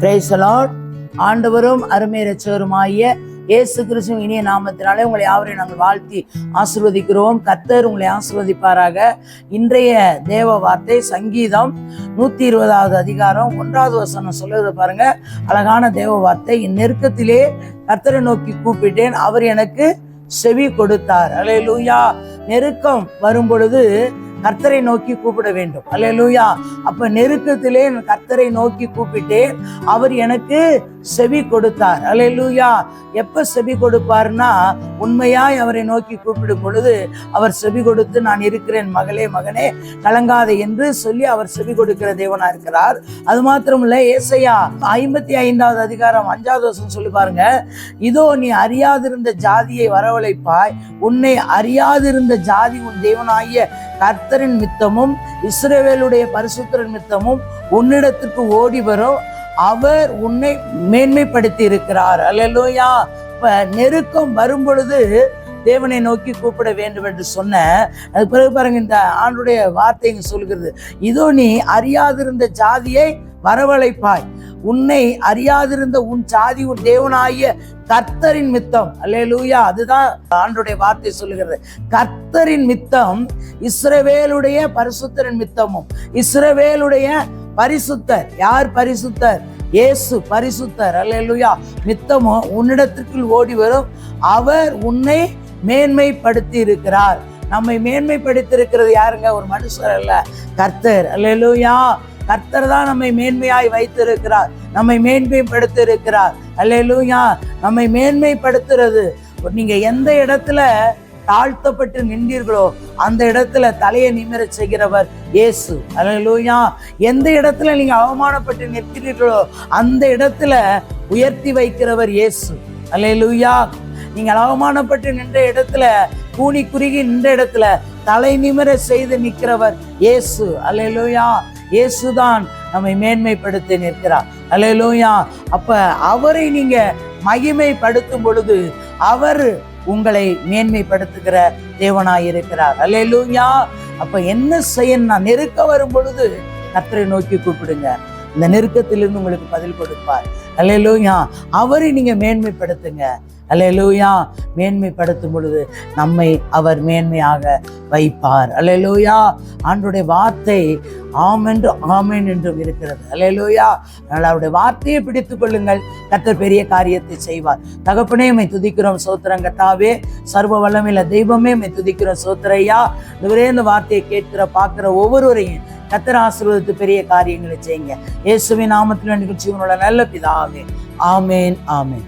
பிரைசலாட் ஆண்டவரும் அருமை ரச்சவருமாகிய இயேசு கிறிஸ்துவின் இனிய நாமத்தினாலே உங்களை யாவரையும் நாங்கள் வாழ்த்தி ஆசிர்வதிக்கிறோம். கர்த்தர் உங்களை ஆசிர்வதிப்பாராக. இன்றைய தேவ வார்த்தை சங்கீதம் நூத்தி இருபதாவது அதிகாரம் ஒன்றாவது வசனம் சொல்லுறது பாருங்க. அழகான தேவ வார்த்தை. என் நெருக்கத்திலே கர்த்தரை நோக்கி கூப்பிட்டேன். அவர் எனக்கு செவி கொடுத்தார். அலையலூயா நெருக்கம் வரும் பொழுது கர்த்தரை நோக்கி கூப்பிட வேண்டும். அல்லேலூயா அப்ப நெருக்கத்திலே கர்த்தரை நோக்கி கூப்பிட்டேன். அவர் எனக்கு செவி கொடுத்தார். அல்லேலூயா எப்ப செவி கொடுப்பார்னா உண்மையாய் அவரை நோக்கி கூப்பிடும் பொழுது அவர் செவி கொடுத்து நான் இருக்கிறேன் மகளே மகனே கலங்காதே என்று சொல்லி அவர் செவி கொடுக்கிற தேவனா இருக்கிறார். அது மாத்திரமில்ல ஏசையா ஐம்பத்தி ஐந்தாவது அதிகாரம் அஞ்சாவது வருஷம் சொல்லி பாருங்க. இதோ நீ அறியாதிருந்த ஜாதியை வரவழைப்பாய். உன்னை அறியாதிருந்த ஜாதி உன் தேவனாகிய கர்த்தரின் மித்தமும் இஸ்ரேவேலுடைய பரிசுத்தரின் மித்தமும் உன்னிடத்திற்கு ஓடி வரும். அவர் உன்னை மேன்மைப்படுத்தி இருக்கிறார். அல்லேலூயா நெருக்கம் வரும் பொழுது தேவனை நோக்கி கூப்பிட வேண்டும் என்று சொன்ன அது பிறகு பாருங்க இந்த ஆண்டுடைய வார்த்தை சொல்கிறது இதோ நீ அறியாதிருந்த ஜாதியை வரவழைப்பாய். உன்னை அறியாதிருந்த உன் சாதி உன் தேவனாகிய கர்த்தரின் மித்தம். அல்லேலூயா அதுதான் ஆண்டுடைய வார்த்தை சொல்லுகிறது. கர்த்தரின் மித்தம் இஸ்ரவேலுடைய பரிசுத்தரின் மித்தமும். இஸ்ரவேலுடைய பரிசுத்தர் யார் பரிசுத்தர்? இயேசு பரிசுத்தர். அல்லேலூயா மித்தமும் உன்னிடத்திற்குள் ஓடி வரும் அவர் உன்னை மேன்மைப்படுத்தி இருக்கிறார் நம்மை மேன்மைப்படுத்தி இருக்கிறது யாருங்க? ஒரு மனுஷர் அல்ல. கர்த்தர். அல்லேலூயா. கர்த்தர் தான் நம்மை மேன்மையாய் வைத்திருக்கிறார். நம்மை மேன்மைப்படுத்திருக்கிறார் அல்லையிலூயா நம்மை மேன்மைப்படுத்துறது. நீங்க எந்த இடத்துல தாழ்த்தப்பட்டு நின்றீர்களோ அந்த இடத்துல தலையை நிமிர செய்கிறவர் இயேசு. அல்லேலூயா எந்த இடத்துல நீங்க அவமானப்பட்டு நிற்கிறீர்களோ அந்த இடத்துல உயர்த்தி வைக்கிறவர் இயேசு. அல்லேலூயா நீங்கள் அவமானப்பட்டு நின்ற இடத்துல கூனி குறுகி நின்ற இடத்துல தலை நிமிர செய்து நிற்கிறவர் இயேசு. அல்லேலூயா. இயேசுதான் நம்மை மேன்மைப்படுத்தி நிற்கிறார். அல்லேலூயா. அப்ப அவரை நீங்க மகிமைப்படுத்தும் பொழுது அவர் உங்களை மேன்மைப்படுத்துகிற தேவனாய் இருக்கிறார். அலையலூயா அப்ப என்ன செய்யணும் நெருக்க வரும் பொழுது கத்தரை நோக்கி கூப்பிடுங்க. இந்த நெருக்கத்திலிருந்து உங்களுக்கு பதில் கொடுப்பார். அல்லேலூயா அவரை நீங்க மேன்மைப்படுத்துங்க. அல்லேலூயா மேன்மைப்படுத்தும் பொழுது நம்மை அவர் மேன்மையாக வைப்பார். அல்லேலூயா ஆண்டுடைய வார்த்தை ஆமென்று ஆமேன் என்றும் இருக்கிறது. அலையலோயா அதனால் அவருடைய வார்த்தையை பிடித்து கொள்ளுங்கள். கத்தர் பெரிய காரியத்தை செய்வார். தகப்பனே மை துதிக்கிறோம் சோத்திரங்கத்தாவே சர்வ வல்லமில்ல தெய்வமே மை துதிக்கிறோம் சோத்திரையா. இவரே இந்த வார்த்தையை கேட்கிற பார்க்குற ஒவ்வொருவரையும் கத்தர் ஆசீர்வதித்து பெரிய காரியங்களை செய்யுங்க. இயேசுவின் நாமத்தில் நிகழ்ச்சி உங்களோட நல்ல பிதாவே. ஆமேன் ஆமேன்.